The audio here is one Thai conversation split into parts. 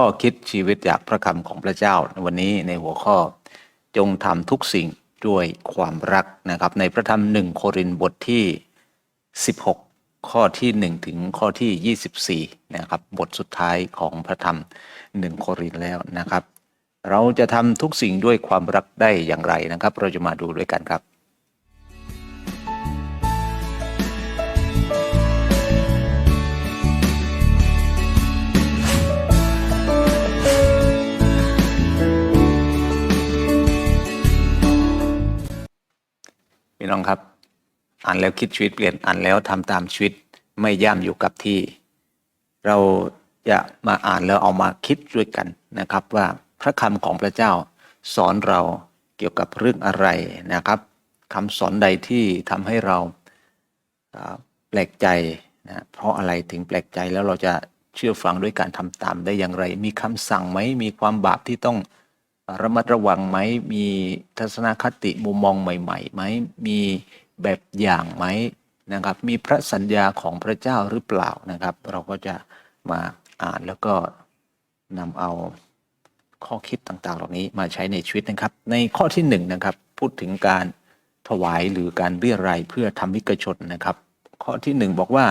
ข้อคิดชีวิตจากพระคำของพระเจ้า วันนี้ในหัวข้อจงทำทุกสิ่งด้วยความรักนะครับ ในพระธรรมหนึ่งโครินบทที่ 16 ข้อที่ 1 ถึงข้อที่ 24 นะครับ บทสุดท้ายของพระธรรมหนึ่งโครินแล้วนะครับ เราจะทำทุกสิ่งด้วยความรักได้อย่างไรนะครับ เราจะมาดูด้วยกันครับ พี่น้องครับ อ่านแล้วคิดชีวิตเปลี่ยนอ่านแล้วทำตามชีวิตไม่ย่ำอยู่กับที่ เราจะมาอ่านแล้วเอามาคิดด้วยกันนะครับ ว่าพระคำของพระเจ้าสอนเราเกี่ยวกับเรื่องอะไรนะครับคำสอนใดที่ทำให้เราอ่าแปลกใจนะเพราะอะไรถึงแปลกใจแล้วเราจะเชื่อฟังด้วยการทำตามได้อย่างไร มีคำสั่งไหมมีความบาปที่ต้อง ระมัดระวังไหม มีทัศนคติมุมมองใหม่ๆไหม มีแบบอย่างไหมนะครับ มีพระสัญญาของพระเจ้าหรือเปล่านะครับ เราก็จะมาอ่านแล้วก็นำเอาข้อคิดต่างๆ เหล่านี้มาใช้ในชีวิตนะครับ ในข้อที่หนึ่งนะครับ พูดถึงการถวายหรือการเรียรายเพื่อทำมิกชนนะครับ ข้อที่หนึ่งบอกว่า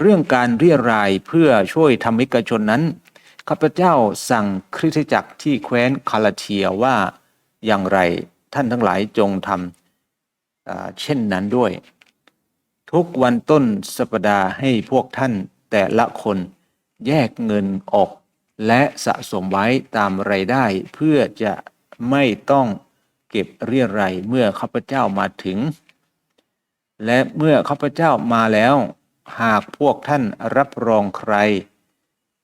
เรื่องการเรียรายเพื่อช่วยทำมิกชนนั้น ข้าพเจ้าสั่งคริสตจักรที่แคว้นคาลาเทียว่าอย่างไรท่านทั้งหลายจงทำเช่นนั้นด้วย ทุกวันต้นสัปดาห์ให้พวกท่านแต่ละคนแยกเงินออก และสะสมไว้ตามไรายได้เพื่อจะไม่ต้องเก็บเรียรายเมื่อข้าพเจ้ามาถึง และเมื่อข้าพเจ้ามาแล้ว หากพวกท่านรับรองใคร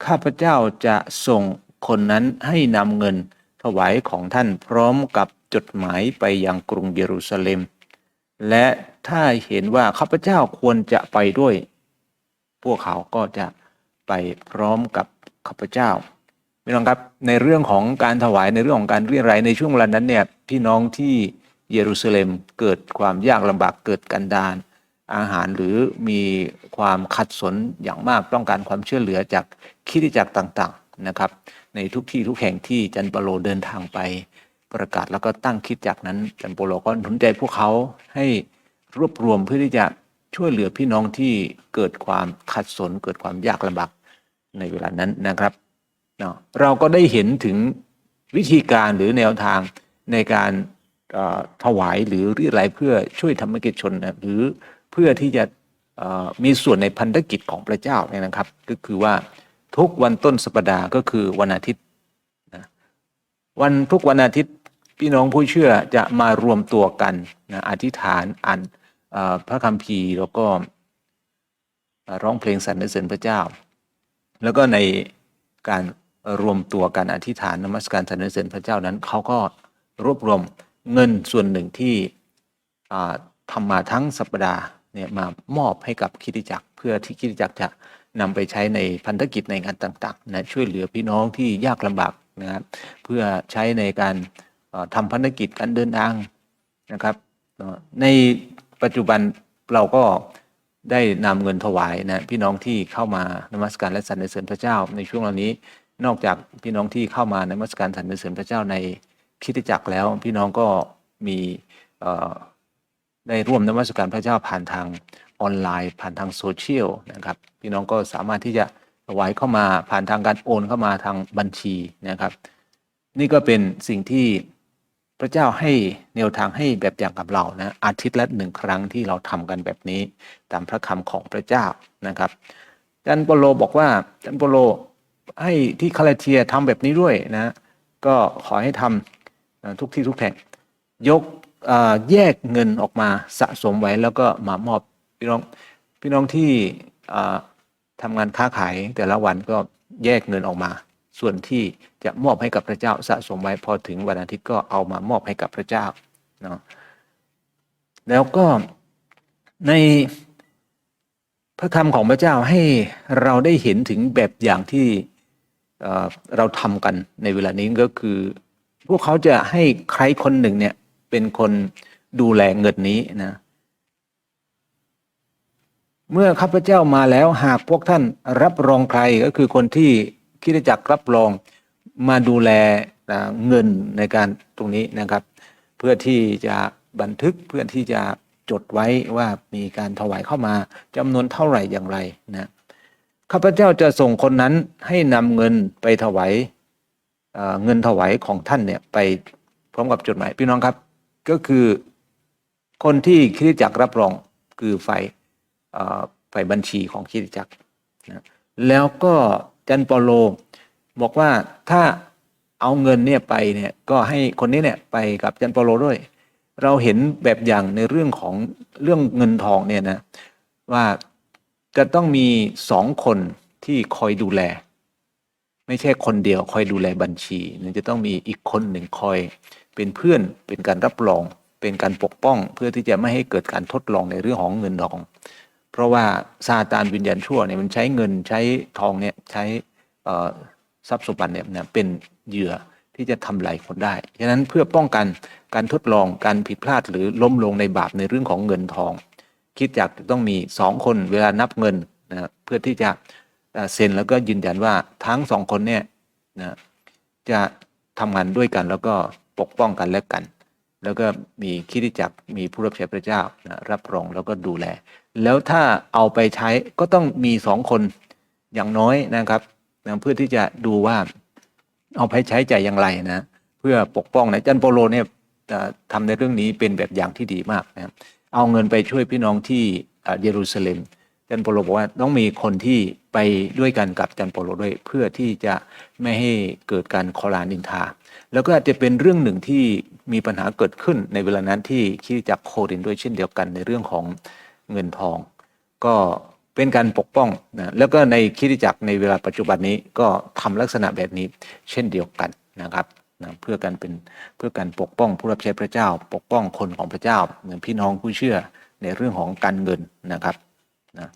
ข้าพเจ้าจะส่งคนนั้นให้นำเงินถวายของท่านพร้อมกับจดหมายไปยังกรุงเยรูซาเล็ม และถ้าเห็นว่าข้าพเจ้าควรจะไปด้วย พวกเขาก็จะไปพร้อมกับข้าพเจ้าพี่น้องครับในเรื่องของการถวายในเรื่องของการเรียรายในช่วงเวลานั้นเนี่ยพี่น้องที่เยรูซาเล็มเกิดความยากลำบากเกิดกันดาร อาหารหรือมีความขัดสนอย่างมากต้องการความช่วยเหลือจากคริสตจักรต่างๆนะครับ ในทุกที่ทุกแห่งที่จันเปโลเดินทางไปประกาศแล้วก็ตั้งคิดจักรนั้นจันเปโลก็หนุนใจพวกเขาให้รวบรวมเพื่อที่จะช่วยเหลือพี่น้องที่เกิดความขัดสนเกิดความยากลำบากในเวลานั้นนะครับเนาะเราก็ได้เห็นถึงวิธีการหรือแนวทางในการถวายหรือเรียรายเพื่อช่วยธรรมกิจชนนะหรือ พื่อที่จะมีส่วนในพันธกิจของพระเจ้าเนี่ยนะครับ ก็คือว่าทุกวันต้นสัปดาห์ก็คือวันอาทิตย์นะวันทุกวันอาทิตย์พี่น้องผู้เชื่อจะมารวมตัวกันนะอธิษฐานอ่านพระคัมภีร์แล้วก็ร้องเพลงสรรเสริญพระเจ้า แล้วก็ในการรวมตัวกันอธิษฐานนมัสการสรรเสริญพระเจ้านั้นเขาก็รวบรวมเงินส่วนหนึ่งที่ทำมาทั้งสัปดาห์ เนี่ยมามอบให้กับคริสตจักรเพื่อที่คริสตจักรจะนำไปใช้ในพันธกิจในงานต่างๆนะช่วยเหลือพี่น้องที่ยากลำบากนะครับเพื่อใช้ในการเอ่อทำพันธกิจการเดินทางนะครับ ในปัจจุบันเราก็ได้นำเงินถวายนะพี่น้องที่เข้ามานมัสการและสรรเสริญพระเจ้า ในช่วงเหล่านี้นอกจากพี่น้องที่เข้ามานมัสการสรรเสริญพระเจ้าในคริสตจักรแล้ว พี่น้องก็มีเอ่อ ได้ร่วมนมัสการพระเจ้าผ่านทางออนไลน์ ผ่านทางโซเชียลนะครับพี่น้องก็สามารถที่จะถวายเข้ามาผ่านทางการโอนเข้ามาทางบัญชีนะครับ นี่ก็เป็นสิ่งที่พระเจ้าให้แนวทางให้แบบอย่างกับเรานะอาทิตย์ละหนึ่งครั้งที่เราทำกันแบบนี้ ตามพระคำของพระเจ้านะครับจันโปโลบอกว่าจันโปโลให้ที่คาลาเทียทำแบบนี้ด้วยนะ ก็ขอให้ทำเอ่อทุกที่ทุกแห่งยก แยกเงินออกมาสะสมไว้แล้วก็มามอบพี่น้องพี่น้องที่เอ่อทำงานค้าขายแต่ละวันก็แยกเงินออกมา ส่วนที่จะมอบให้กับพระเจ้าสะสมไว้พอถึงวันอาทิตย์ก็เอามามอบให้กับพระเจ้าเนาะแล้วก็ในพระคำของพระเจ้าให้เราได้เห็นถึงแบบอย่างที่เเราทำกันในเวลานี้ก็คือ พวกเขาจะให้ใครคนหนึ่งเนี่ย เป็นคนดูแลเงินนี้นะ เมื่อข้าพเจ้ามาแล้วหากพวกท่านรับรองใครก็คือคนที่คิดจักรรับรองมาดูแลนะเงินในการตรงนี้นะครับ เพื่อที่จะบันทึกเพื่อที่จะจดไว้ว่ามีการถวายเข้ามาจำนวนเท่าไหร่อย่างไรนะข้าพเจ้าจะส่งคนนั้นให้นำเงินไปถวายเเงินถวายของท่านเนี่ยไปพร้อมกับจดหมายพี่น้องครับ ก็คือคนที่คริสตจักรรับรองคือฝ่ายฝ่ายบัญชีของคริสตจักรนะแล้วก็จันปาโลบอกว่าถ้าเอาเงินเนี่ยไปเนี่ยก็ให้คนนี้เนี่ยไปกับจันปาโลด้วย เราเห็นแบบอย่างในเรื่องของเรื่องเงินทองเนี่ยนะว่าจะต้องมีสองคนที่คอยดูแล ไม่ใช่คนเดียวคอยดูแลบัญชี จะต้องมีอีกคนหนึ่งคอย เป็นเพื่อนเป็นการรับรอง เป็นการปกป้องเพื่อที่จะไม่ให้เกิดการทดลองในเรื่องของเงินทอง เพราะว่าซาตานวิญญาณชั่วเนี่ยมันใช้เงินใช้ทองเนี่ยใช้ทรัพย์สมบัติเนี่ยเป็นเหยื่อที่จะทำลายคนได้ ฉะนั้นเพื่อป้องกันการทดลองการผิดพลาดหรือล้มลงในบาปในเรื่องของเงินทอง คิดจากต้องมีสองคนเวลานับเงินนะเพื่อที่จะเอ่อเซ็นแล้วก็ยืนยันว่าทั้งสองคนเนี่ยนะจะทำงานด้วยกันแล้วก็ ปกป้องกันและกัน แล้วก็มีคิดจักมีผู้รับใช้พระเจ้านะรับรองแล้วก็ดูแล แล้วถ้าเอาไปใช้ก็ต้องมีสองคนอย่างน้อยนะครับนะเพื่อที่จะดูว่าเอาไปใช้ใจอย่างไรนะ เพื่อปกป้องนะจันโปโลเนี่ยทำในเรื่องนี้เป็นแบบอย่างที่ดีมากนะครับเอาเงินไปช่วยพี่น้องที่เอ่อเยรูซาเล็มจันโปโลบอกว่าต้องมีคนที่ไปด้วยกันกับจันโปโลด้วย เพื่อที่จะไม่ให้เกิดการคอลานินทา แล้วก็อาจจะเป็นเรื่องหนึ่งที่มีปัญหาเกิดขึ้นในเวลานั้นที่คิดจักโครินด้วยเช่นเดียวกันในเรื่องของเงินทอง ก็เป็นการปกป้องนะแล้วก็ในคิดจักในเวลาปัจจุบันนี้ก็ทำลักษณะแบบนี้เช่นเดียวกันนะครับนะเพื่อการเป็นเพื่อการปกป้องผู้รับใช้พระเจ้า ปกป้องคนของพระเจ้าเหมือนพี่น้องผู้เชื่อในเรื่องของการเงินนะครับนะ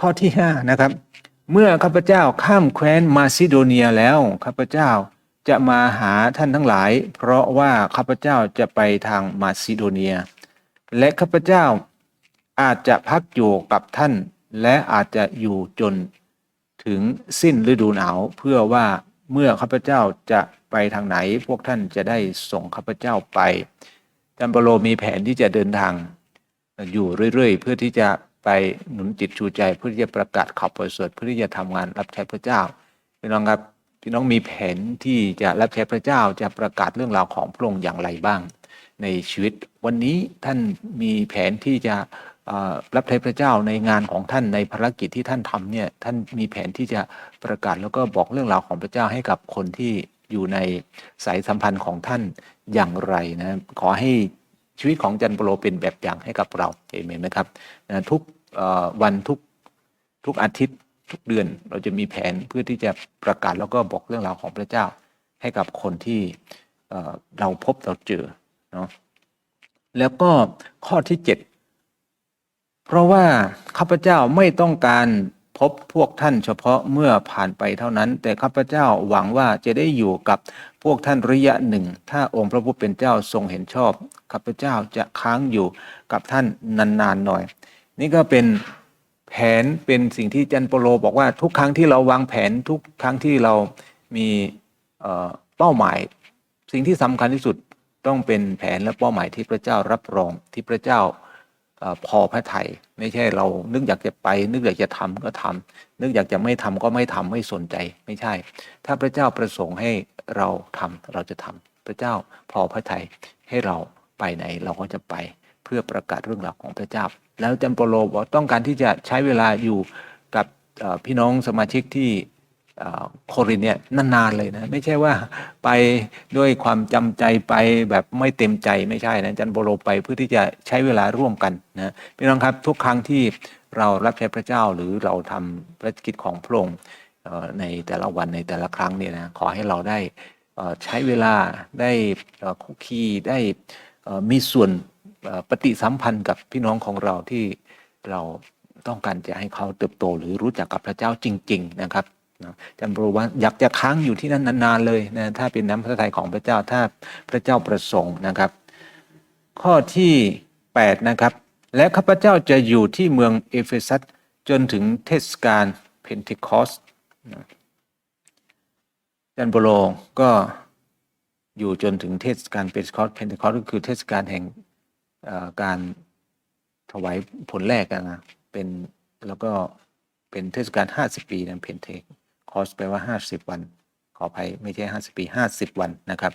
ข้อที่ห้านะครับเมื่อข้าพเจ้าข้ามแคว้นมาซิโดเนียแล้วข้าพเจ้า จะมาหาท่านทั้งหลาย เพราะว่าข้าพเจ้าจะไปทางมาซิโดเนีย และข้าพเจ้าอาจจะพักอยู่กับท่าน และอาจจะอยู่จนถึงสิ้นฤดูหนาวเพื่อว่าเมื่อข้าพเจ้าจะไปทางไหน พวกท่านจะได้ส่งข้าพเจ้าไปจัมปโลมีแผนที่จะเดินทาง อยู่เรื่อย ๆ เพื่อที่จะไปหนุนจิตชูใจ เพื่อที่จะประกาศข่าวประเสริฐเพื่อที่จะทำงานรับใช้พระเจ้าพี่น้องครับ พี่น้องมีแผนที่จะรับใช้พระเจ้าจะประกาศเรื่องราวของพระองค์อย่างไรบ้าง ในชีวิต วันนี้ท่านมีแผนที่จะรับใช้พระเจ้าในงานของท่านในภารกิจที่ท่านทำเนี่ยท่านมีแผนที่จะประกาศแล้วก็บอกเรื่องราวของพระเจ้าให้กับคนที่อยู่ในสายสัมพันธ์ของท่านอย่างไรนะขอให้ชีวิตของจันโปโลเป็นแบบอย่างให้กับเราเอเมนไหมครับนะทุกวันทุกทุกอาทิตย์ ทุกเดือนเราจะมีแผนเพื่อที่จะประกาศแล้วก็บอกเรื่องราวของพระเจ้า ให้กับคนที่เเราพบเราเจอเนาะแล้วก็ข้อที่เจ็ดเพราะว่าข้าพเจ้าไม่ต้องการพบพวกท่านเฉพาะเมื่อผ่านไปเท่านั้น แต่ข้าพเจ้าหวังว่าจะได้อยู่กับพวกท่านระยะหนึ่ง ถ้าองค์พระผู้เป็นเจ้าทรงเห็นชอบข้าพเจ้าจะค้างอยู่กับท่านนานๆหน่อย นี่ก็เป็น แผนเป็นสิ่งที่จันโปโลบอกว่าทุกครั้งที่เราวางแผนทุกครั้งที่เรามีเป้าหมาย สิ่งที่สำคัญที่สุดต้องเป็นแผนและเป้าหมายที่พระเจ้ารับรองที่พระเจ้าอพอพระไทยไม่ใช่เรานึกอยากจะไป นึกอยากจะทำก็ทำนึกอยากจะไม่ทำก็ไม่ทำไม่สนใจไม่ใช่ ถ้าพระเจ้าประสงค์ให้เราทำเราจะทำพระเจ้าพอพระไทยให้เราไปไหนเราก็จะไป เพื่อประกาศเรื่องราวของพระเจ้า แล้วจัมโปโลบอกต้องการที่จะใช้เวลาอยู่กับพี่น้องสมาชิกที่โครินเนี่ยนานๆเลยนะ ไม่ใช่ว่าไปด้วยความจำใจไปแบบไม่เต็มใจไม่ใช่นะจันโบโลไปเพื่อที่จะใช้เวลาร่วมกันนะพี่น้องครับทุกครั้งที่เรารับใช้พระเจ้าหรือเราทำภารกิจของพระองค์ในแต่ละวันในแต่ละครั้งเนี่ยนะขอให้เราได้ใช้เวลาได้คุกคีได้มีส่วน ปฏิสัมพันธ์กับพี่น้องของเราที่เราต้องการจะให้เขาเติบโตหรือรู้จักกับพระเจ้าจริง ๆ นะครับจารย์บอกว่าอยากจะค้างอยู่ที่นั่นนานๆเลยนะถ้าเป็นน้ำพระทัยของพระเจ้าถ้าพระเจ้าประสงค์นะครับ ข้อที่8นะครับและข้าพเจ้าจะอยู่ที่เมืองเอเฟซัสจนถึงเทศกาลเพนทิคอสจันโปโลก็อยู่จนถึงเทศกาลเป็นคอร์เพนเทคอร์ก็คือเทศกาลแห่ง การถวายผลแรกอะนะเป็นแล้วก็เป็นเทศกาล 50 ปีนะเพนเทคอสแปลว่า 50 วัน ขออภัยไม่ใช่ 50 ปี 50 วันนะครับ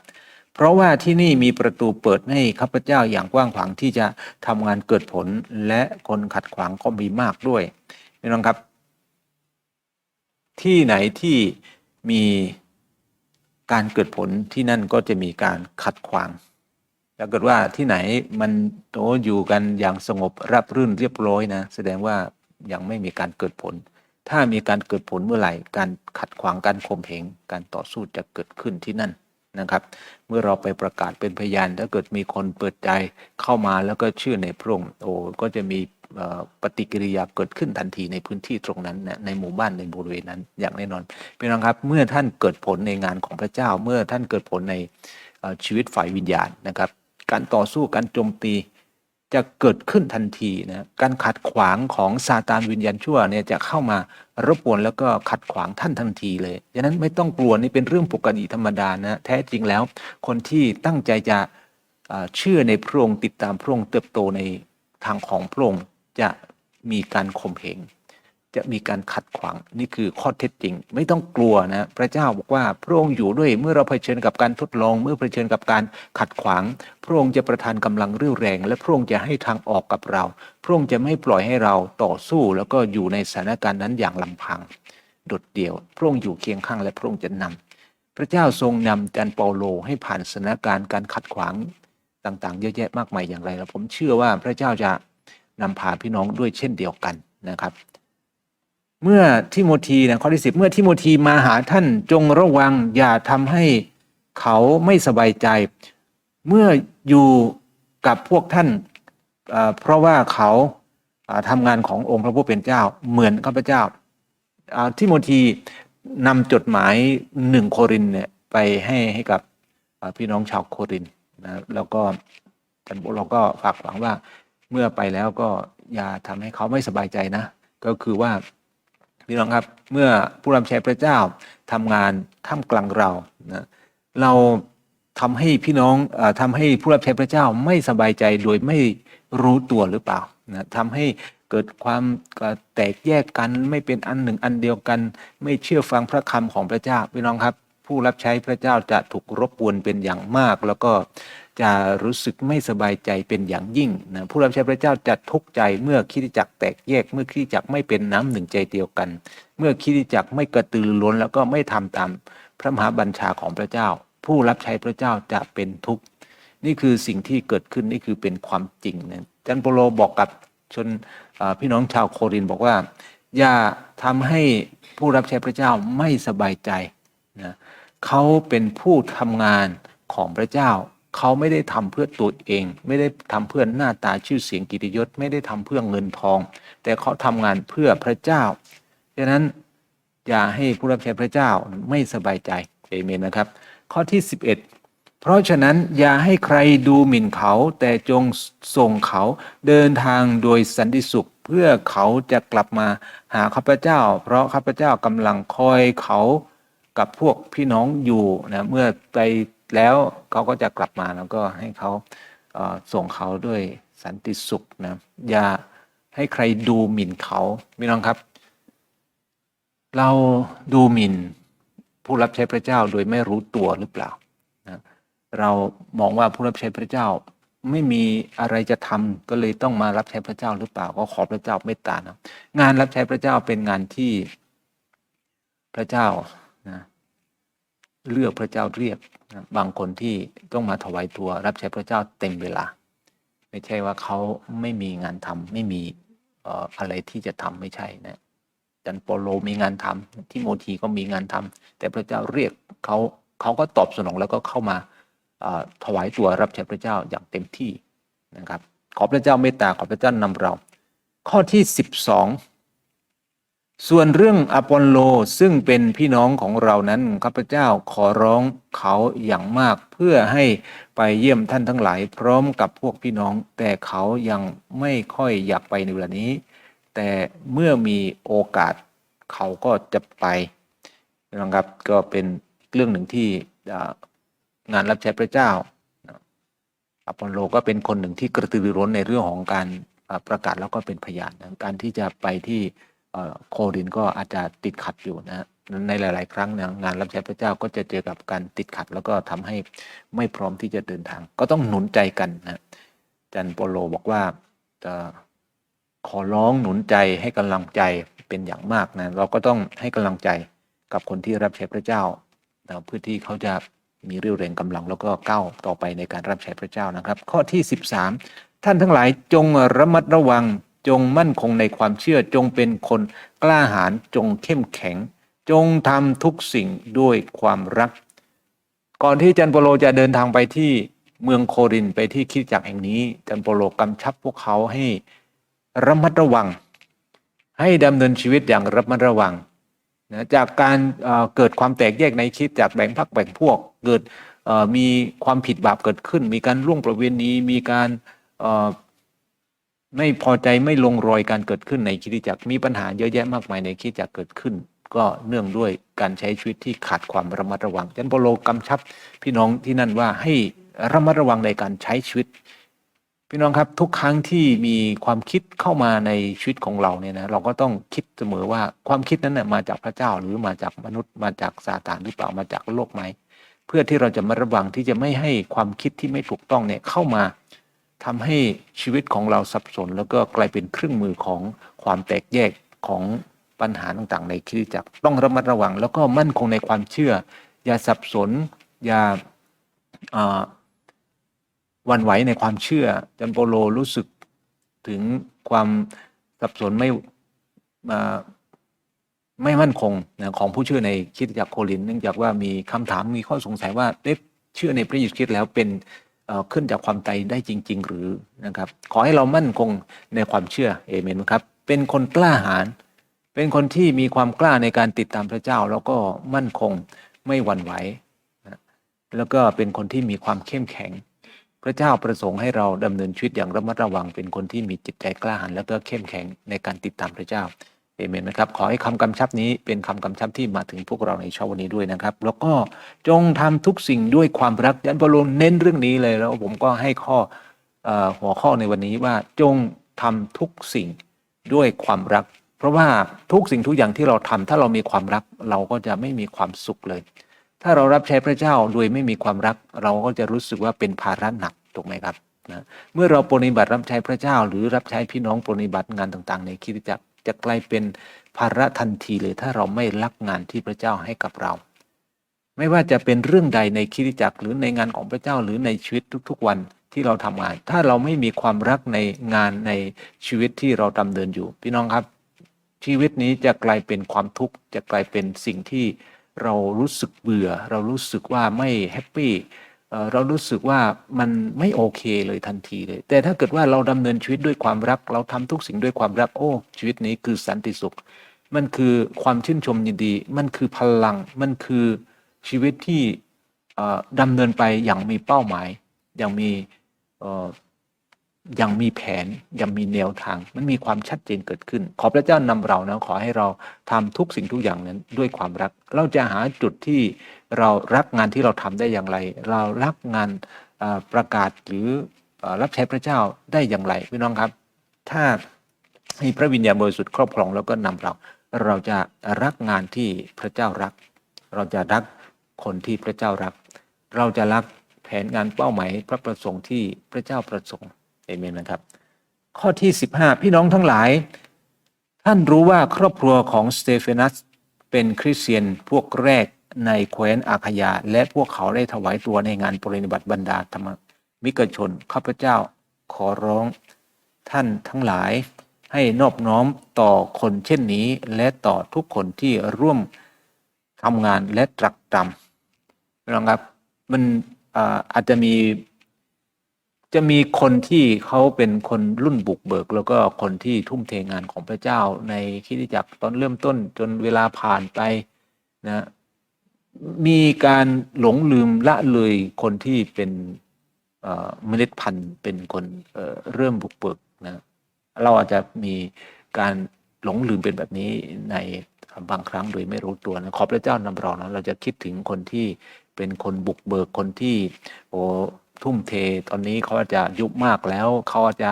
เพราะว่าที่นี่มีประตูเปิดให้ข้าพเจ้าอย่างกว้างขวางที่จะทำงานเกิดผลและคนขัดขวางก็มีมากด้วยพี่น้องครับ ที่ไหนที่มีการเกิดผลที่นั่นก็จะมีการขัดขวาง ถ้าเกิดว่าที่ไหนมันโตอยู่กันอย่างสงบราบรื่นเรียบร้อยนะ แสดงว่ายังไม่มีการเกิดผล ถ้ามีการเกิดผลเมื่อไหร่ การขัดขวางการข่มเหงการต่อสู้จะเกิดขึ้นที่นั่นนะครับ เมื่อเราไปประกาศเป็นพยานถ้าเกิดมีคนเปิดใจเข้ามาแล้วก็เชื่อในพระองค์โอ้ก็จะมีปฏิกิริยาเกิดขึ้นทันทีในพื้นที่ตรงนั้นนะในหมู่บ้านในบริเวณนั้นอย่างแน่นอนพี่น้องครับ เมื่อท่านเกิดผลในงานของพระเจ้า เมื่อท่านเกิดผลในชีวิตฝ่ายวิญญาณนะครับ การต่อสู้การโจมตีจะเกิดขึ้นทันทีนะการขัดขวางของซาตานวิญญาณชั่วเนี่ยจะเข้ามารบกวนแล้วก็ขัดขวางท่านทันทีเลยดังนั้นไม่ต้องกลัวนี่เป็นเรื่องปกติธรรมดานะแท้จริงแล้ว คนที่ตั้งใจจะเอ่อเชื่อในพระองค์ติดตามพระองค์เติบโตในทางของพระองค์จะมีการข่มเหง จะมีการขัดขวางนี่คือข้อเท็จจริง ไม่ต้องกลัวนะพระเจ้าบอกว่าพระองค์อยู่ด้วยเมื่อเราเผชิญกับการทดลอง เมื่อเผชิญกับการขัดขวาง พระองค์จะประทานกำลังเรี่ยวแรง และพระองค์จะให้ทางออกกับเรา พระองค์จะไม่ปล่อยให้เราต่อสู้ แล้วก็อยู่ในสถานการณ์นั้นอย่างลำพังโดดเดี่ยว พระองค์อยู่เคียงข้างและพระองค์จะนำพระเจ้าทรงนำจันเปาโลให้ผ่านสถานการณ์การขัดขวางต่างๆ เยอะแยะมากมายอย่างไรแล้วผมเชื่อว่าพระเจ้าจะนำพาพี่น้องด้วยเช่นเดียวกันนะครับ เมื่อทิโมธีนะข้อที่สิบเมื่อทิโมธีมาหาท่านจงระวังอย่าทำให้เขาไม่สบายใจ เมื่ออยู่กับพวกท่าน เพราะว่าเขาอ่าทำงานขององค์พระผู้เป็นเจ้าเหมือนข้าพเจ้าอ่าทิโมธีนำจดหมายหนึ่งโครินเนี่ยไปให้ให้กับพี่น้องชาวโครินนะแล้วก็ท่านเราก็ฝากหวังว่าเมื่อไปแล้วก็อย่าทำให้เขาไม่สบายใจนะ ก็คือว่า พี่น้องครับ เมื่อผู้รับใช้พระเจ้าทำงานท่ามกลางเรานะเราทำให้พี่น้องออทำให้ผู้รับใช้พระเจ้าไม่สบายใจโดยไม่รู้ตัวหรือเปล่านะทำให้เกิดความแตกแยกกันไม่เป็นอันหนึ่งอันเดียวกัน ไม่เชื่อฟังพระคำของพระเจ้าพี่น้องครับ ผู้รับใช้พระเจ้าจะถูกรบกวนเป็นอย่างมาก แล้วก็ จะรู้สึกไม่สบายใจเป็นอย่างยิ่งนะผู้รับใช้พระเจ้าจะทุกข์ใจเมื่อคิดจักแตกแยก เมื่อคิดจักไม่เป็นน้ำหนึ่งใจเดียวกัน เมื่อคิดจักไม่กระตือรือร้นแล้วก็ไม่ทำตามพระมหาบัญชาของพระเจ้า ผู้รับใช้พระเจ้าจะเป็นทุกข์นี่คือสิ่งที่เกิดขึ้นนี่คือเป็นความจริงนะจันโปโลบอกกับชนพี่น้องชาวโครินบอกว่า อย่าทำให้ผู้รับใช้พระเจ้าไม่สบายใจนะเขาเป็นผู้ทำงานของพระเจ้า เขาไม่ได้ทำเพื่อตัวเอง ไม่ได้ทำเพื่อหน้าตาชื่อเสียงกิติยศไม่ได้ทำเพื่อเงินทอง แต่เขาทำงานเพื่อพระเจ้าดังนั้นอย่าให้ผู้รับใช้พระเจ้าไม่สบายใจเอเมนนะครับ ข้อที่ 11 เพราะฉะนั้นอย่าให้ใครดูหมิ่นเขาแต่จงส่งเขาเดินทางโดยสันติสุข เพื่อเขาจะกลับมาหาข้าพเจ้า เพราะข้าพเจ้ากำลังคอยเขากับพวกพี่น้องอยู่นะเมื่อไป แล้วเขาก็จะกลับมาแล้วก็ให้เขาส่งเขาด้วยสันติสุขนะอย่าให้ใครดูหมิ่นเขาพี่น้องครับ เราดูหมิ่นผู้รับใช้พระเจ้าโดยไม่รู้ตัวหรือเปล่านะเรามองว่าผู้รับใช้พระเจ้าไม่มีอะไรจะทำก็เลยต้องมารับใช้พระเจ้าหรือเปล่า ก็ขอพระเจ้าเมตตานะงานรับใช้พระเจ้าเป็นงานที่พระเจ้านะเลือกพระเจ้าเรียก บางคนที่ต้องมาถวายตัวรับใช้พระเจ้าเต็มเวลา ไม่ใช่ว่าเขาไม่มีงานทำไม่มีอะไรที่จะทำไม่ใช่นะจันโปโลมีงานทำทิโมธีก็มีงานทำแต่พระเจ้าเรียกเขาเขาก็ตอบสนองแล้วก็เข้ามาถวายตัวรับใช้พระเจ้าอย่างเต็มที่นะครับ ขอพระเจ้าเมตตาขอพระเจ้านำเรา ข้อที่ 12 ส่วนเรื่องอปอลโลซึ่งเป็นพี่น้องของเรานั้นข้าพเจ้าขอร้องเขาอย่างมากเพื่อให้ไปเยี่ยมท่านทั้งหลาย พร้อมกับพวกพี่น้อง แต่เขายังไม่ค่อยอยากไปในเวลานี้ แต่เมื่อมีโอกาสเขาก็จะไปนะครับก็เป็นเรื่องหนึ่งที่งานรับใช้พระเจ้าอพอลโลก็เป็นคนหนึ่งที่กระตือรือร้นในเรื่องของการประกาศแล้วก็เป็นพยานการที่จะไปที่ โครินก็อาจจะติดขัดอยู่นะในหลาย ๆ ครั้งเนี่ยงานรับใช้พระเจ้าก็จะเจอกับการติดขัด แล้วก็ทำให้ไม่พร้อมที่จะเดินทาง ก็ต้องหนุนใจกันนะจันโปโลบอกว่าจะขอร้องหนุนใจให้กำลังใจเป็นอย่างมากนะเราก็ต้องให้กำลังใจกับคนที่รับใช้พระเจ้านะเพื่อที่เขาจะมีเรี่ยวแรงกำลังแล้วก็ก้าวต่อไปในการรับใช้พระเจ้านะครับ ข้อที่ 13 ท่านทั้งหลายจงระมัดระวัง จงมั่นคงในความเชื่อจงเป็นคนกล้าหาญจงเข้มแข็ง จงทำทุกสิ่งด้วยความรัก ก่อนที่จันโปโลจะเดินทางไปที่เมืองโครินไปที่คริสตจักแห่งนี้ จันโปโลกำชับพวกเขาให้ระมัดระวัง ให้ดำเนินชีวิตอย่างระมัดระวังนะจากการเอ่อเกิดความแตกแยกในคิดจากแบ่งพรรคแบ่งพวก เกิดมีความผิดบาปเกิดขึ้น มีการล่วงประเวณีมีการ ไม่พอใจไม่ลงรอยการเกิดขึ้นในคิดจักรมีปัญหาเยอะแยะมากมายในคิดจักรเกิดขึ้น ก็เนื่องด้วยการใช้ชีวิตที่ขาดความระมัดระวังจันโปโลกำชับ พี่น้องที่นั่นว่าให้ระมัดระวังในการใช้ชีวิต พี่น้องครับทุกครั้งที่มีความคิดเข้ามาในชีวิตของเราเนี่ยนะเราก็ต้องคิดเสมอว่าความคิดนั้นนะมาจากพระเจ้าหรือมาจากมนุษย์มาจากซาตานหรือเปล่ามาจากโลกไหมเพื่อที่เราจะมาระวังที่จะไม่ให้ความคิดที่ไม่ถูกต้องเนี่ยเข้ามา ทำให้ชีวิตของเราสับสน แล้วก็กลายเป็นเครื่องมือของความแตกแยกของปัญหาต่างๆ ในคริสตจักรต้องระมัดระวัง แล้วก็มั่นคงในความเชื่อ อย่าสับสน อย่าวันไหวในความเชื่อจันโปโลรู้สึกถึงความสับสนไม่ไม่มั่นคงนะของผู้เชื่อในคิดจักโคริน เนื่องจากว่ามีคำถามมีข้อสงสัยว่าเอ๊ะเชื่อในพระเยซูคริสต์แล้วเป็น ขึ้นจากความตายได้จริง ๆ หรือนะครับ ขอให้เรามั่นคงในความเชื่อเอเมนครับ เป็นคนกล้าหาญเป็นคนที่มีความกล้าในการติดตามพระเจ้า แล้วก็มั่นคงไม่หวั่นไหวนะแล้วก็เป็นคนที่มีความเข้มแข็ง พระเจ้าประสงค์ให้เราดำเนินชีวิตอย่างระมัดระวัง เป็นคนที่มีจิตใจกล้าหาญแล้วก็เข้มแข็งในการติดตามพระเจ้า เอเมนนะครับขอให้คำกำชับนี้เป็นคำกำชับที่มาถึงพวกเราในเช้าวันนี้ด้วยนะครับ แล้วก็จงทำทุกสิ่งด้วยความรักยันเปาโลเน้นเรื่องนี้เลยแล้วผมก็ให้ข้อหัวข้อในวันนี้ว่าจงทำทุกสิ่งด้วยความรัก เพราะว่าทุกสิ่งทุกอย่างที่เราทำถ้าเรามีความรักเราก็จะไม่มีความสุขเลย ถ้าเรารับใช้พระเจ้าโดยไม่มีความรัก เราก็จะรู้สึกว่าเป็นภาระหนักถูกไหมครับนะเมื่อเราปฏิบัติรับใช้พระเจ้า หรือรับใช้พี่น้องปฏิบัติงานต่างๆ ในคริสตจักร จะกลายเป็นภาระทันทีเลยถ้าเราไม่รักงานที่พระเจ้าให้กับเรา ไม่ว่าจะเป็นเรื่องใดในคริสตจักรหรือในงานของพระเจ้าหรือในชีวิตทุกๆวันที่เราทำงาน ถ้าเราไม่มีความรักในงานในชีวิตที่เราดำเนินอยู่ พี่น้องครับ ชีวิตนี้จะกลายเป็นความทุกข์จะกลายเป็นสิ่งที่เรารู้สึกเบื่อ เรารู้สึกว่าไม่แฮปปี้ เรารู้สึกว่ามันไม่โอเคเลยทันทีเลย แต่ถ้าเกิดว่าเราดำเนินชีวิตด้วยความรัก เราทำทุกสิ่งด้วยความรักโอ้ชีวิตนี้คือสันติสุข มันคือความชื่นชมยินดี มันคือพลัง มันคือชีวิตที่เอ่อดำเนินไปอย่างมีเป้าหมาย อย่างมี ยังมีแผนยังมีแนวทาง มันมีความชัดเจนเกิดขึ้น ขอพระเจ้านำเรานะขอให้เราทำทุกสิ่งทุกอย่างนั้นด้วยความรัก เราจะหาจุดที่เรารักงานที่เราทำได้อย่างไร เรารักงานประกาศหรือรับใช้พระเจ้าได้อย่างไรพี่น้องครับ ถ้ามีพระวิญญาณบริสุทธิ์ครอบครองแล้วก็นำเรา เราจะรักงานที่พระเจ้ารัก เราจะรักคนที่พระเจ้ารัก เราจะรักแผนงานเป้าหมายพระประสงค์ที่พระเจ้าประสงค์ เอเมนนะครับ ข้อที่ 15 พี่น้องทั้งหลาย ท่านรู้ว่าครอบครัวของสเตเฟนัสเป็นคริสเตียนพวกแรกในแคว้นอาคยา และพวกเขาได้ถวายตัวในงานปรินิบัติบรรดาธรรมมิกชนข้าพเจ้าขอร้องท่านทั้งหลายให้นอบน้อมต่อคนเช่นนี้ และต่อทุกคนที่ร่วมทำงานและตรักตรำน้องครับมันออาจจะมี จะมีคนที่เขาเป็นคนรุ่นบุกเบิก แล้วก็คนที่ทุ่มเทงานของพระเจ้าในคริสตจักรตอนเริ่มต้นจนเวลาผ่านไปนะมีการหลงลืมละเลยคนที่เป็นเมล็ดพันธุ์เป็นคนเเริ่มบุกเบิกนะเราอาจจะมีการหลงลืมเป็นแบบนี้ในบางครั้งโดยไม่รู้ตัวนะขอพระเจ้านำเรานะเราจะคิดถึงคนที่เป็นคนบุกเบิกคนที่โอ้ ทุ่มเท ตอนนี้เขาอาจจะยุบมากแล้วเขาอาจจะ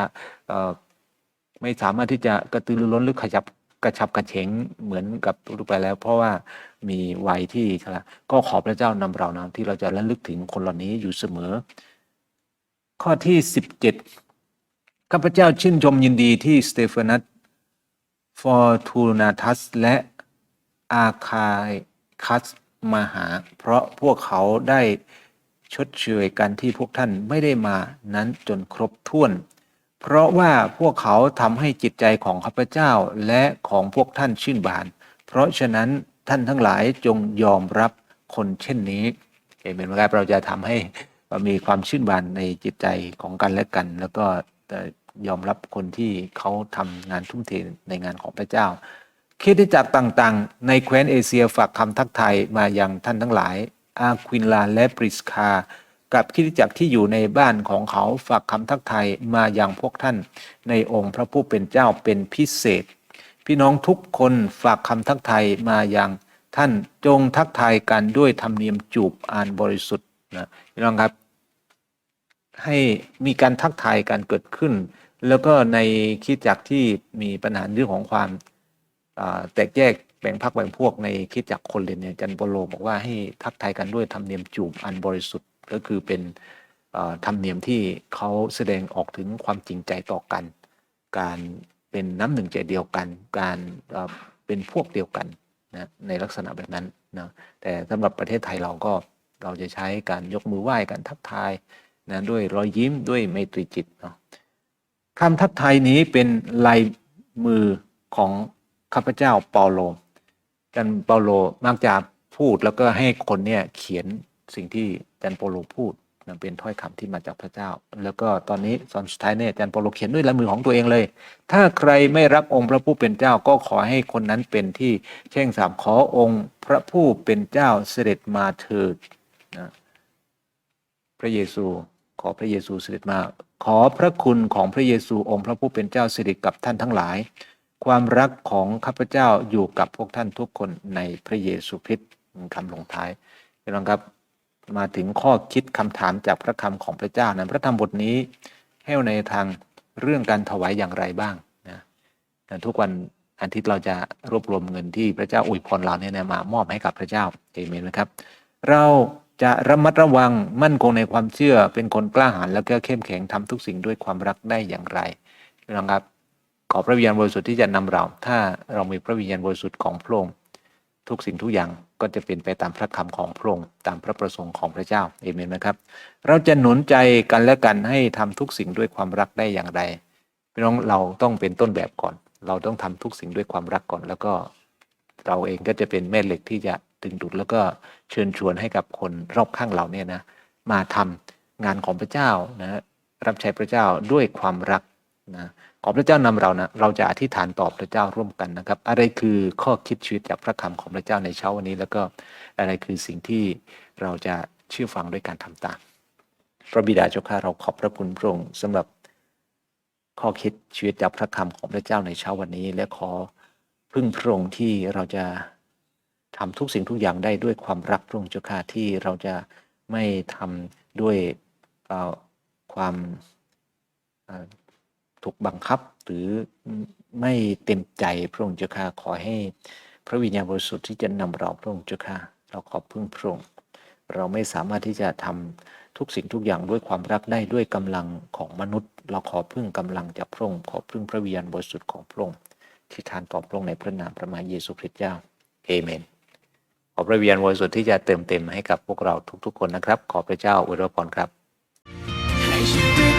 ไม่สามารถที่จะกระตือรือร้นหรือขยับกระชับกระเฉงเหมือนกับทุกไปแล้ว เพราะว่ามีวัยที่ชราก็ขอพระเจ้านำเรานะที่เราจะระลึกถึงคนเหล่านี้อยู่เสมอ ข้อที่ 17ข้าพเจ้าชื่นชมยินดีที่สเตฟานัสฟอร์ทูนาทัสและอาคายคัสมาหา เพราะพวกเขาได้ ชดเชยกันที่พวกท่านไม่ได้มานั้นจนครบถ้วน เพราะว่าพวกเขาทำให้จิตใจของข้าพเจ้าและของพวกท่านชื่นบาน เพราะฉะนั้นท่านทั้งหลายจงยอมรับคนเช่นนี้เห็นไหมครับเราจะทำให้มีความชื่นบานในจิตใจของกันและกัน แล้วก็ยอมรับคนที่เขาทำงานทุ่มเทในงานของพระเจ้าคิดจักรต่างๆ ในแคว้นเอเชียฝากคำทักทายมายังท่านทั้งหลาย อาควินลาและปริสคา กับคิดจักที่อยู่ในบ้านของเขาฝากคำทักทายมาอยังพวกท่าน ในองค์พระผู้เป็นเจ้าเป็นพิเศษ พี่น้องทุกคนฝากคำทักทายมาอยังท่านจงทักทายกันด้วยธรรมเนียมจูบอ่านบริสุทธิ์นะพี่น้องครับ ให้มีการทักทายการเกิดขึ้น แล้วก็ในคิดจักที่มีปัญหาเรื่องของความแตกแยก แบ่งพรรคแบ่งพวกในคิดจักคนเรียนเนี่ยจันโปโลบอกว่าให้ทักทายกันด้วยธรรมเนียมจูบอันบริสุทธิ์ก็คือเป็นธรรมเนียมที่เขาแสดงออกถึงความจริงใจต่อกัน การเป็นน้ำหนึ่งใจเดียวกัน การเป็นพวกเดียวกันนะในลักษณะแบบนั้นนะแต่สำหรับประเทศไทยเราก็เราจะใช้การยกมือไหว้กันทักทายนะด้วยรอยยิ้มด้วยไมตรีจิตเนาะคำทักทายนี้เป็นลายมือของข้าพเจ้าเปาโล จันเปาโลมักจะพูดแล้วก็ให้คนเนี่ยเขียนสิ่งที่จันเปาโลพูดนะเป็นถ้อยคำที่มาจากพระเจ้า แล้วก็ตอนนี้ตอนสุดท้ายเนี่ยจันเปาโลเขียนด้วยลายมือของตัวเองเลย ถ้าใครไม่รับองค์พระผู้เป็นเจ้าก็ขอให้คนนั้นเป็นที่แช่งสามขอองค์พระผู้เป็นเจ้าเสด็จมาเถิดนะพระเยซูขอพระเยซูเสด็จมา ขอพระคุณของพระเยซูองค์พระผู้เป็นเจ้าเสิริกับท่านทั้งหลาย ความรักของข้าพเจ้าอยู่กับพวกท่านทุกคนในพระเยซูคริสต์คำลงท้ายพี่น้องครับมาถึงข้อคิดคำถามจากพระคำของพระเจ้านั้นพระธรรมบทนี้ให้ในทางเรื่องการถวายอย่างไรบ้างนะทุกวันอาทิตย์เราจะรวบรวมเงินที่พระเจ้าอวยพรเราเนี่ยนะมามอบให้กับพระเจ้าเอเมนนะครับ เราจะระมัดระวังมั่นคงในความเชื่อเป็นคนกล้าหาญแล้วก็เข้มแข็งทำทุกสิ่งด้วยความรักได้อย่างไรพี่น้องครับ ขอพระวิญญาณบริสุทธิ์ที่จะนำเรา ถ้าเรามีพระวิญญาณบริสุทธิ์ของพระองค์ทุกสิ่งทุกอย่างก็จะเป็นไปตามพระคำของพระองค์ตามพระประสงค์ของพระเจ้าเอเมนไหมครับ เราจะหนุนใจกันและกันให้ทำทุกสิ่งด้วยความรักได้อย่างไรพี่น้องเราต้องเป็นต้นแบบก่อน เราต้องทำทุกสิ่งด้วยความรักก่อน แล้วก็เราเองก็จะเป็นแม่เหล็กที่จะดึงดูดแล้วก็เชิญชวนให้กับคนรอบข้างเราเนี่ยนะมาทำงานของพระเจ้านะรับใช้พระเจ้าด้วยความรักนะ ขอพระเจ้านำเรานะเราจะอธิษฐานต่อพระเจ้าร่วมกันนะครับ อะไรคือข้อคิดชีวิตจากพระคำของพระเจ้าในเช้าวันนี้ แล้วก็อะไรคือสิ่งที่เราจะเชื่อฟังด้วยการทำตาม พระบิดาเจ้าข้าเราขอบพระคุณพระองค์สำหรับข้อคิดชีวิตจากพระคำของพระเจ้าในเช้าวันนี้ และขอพึ่งพระองค์ที่เราจะทำทุกสิ่งทุกอย่างได้ด้วยความรักพระองค์เจ้าข้าที่เราจะไม่ทำด้วยความ ถูกบังคับหรือไม่เต็มใจพระองค์เจ้าข้าขอให้พระวิญญาณบริสุทธิ์ที่จะนำเราพระองค์เจ้าข้าเราขอบพึ่งพระองค์เราไม่สามารถที่จะทำทุกสิ่งทุกอย่างด้วยความรักได้ด้วยกำลังของมนุษย์ เราขอพึ่งกำลังจากพระองค์ขอพึ่งพระวิญญาณบริสุทธิ์ของพระองค์ที่ทานต่อพระองค์ในพระนามพระมาเยซูคริสต์เจ้าเอเมนขอพระวิญญาณบริสุทธิ์ที่จะเติมเต็มให้กับพวกเราทุกๆ คนนะครับ ขอพระเจ้าอวยพรครับให้ชีวิต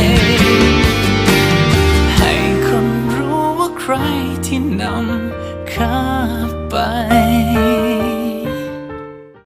ใครที่นำข้า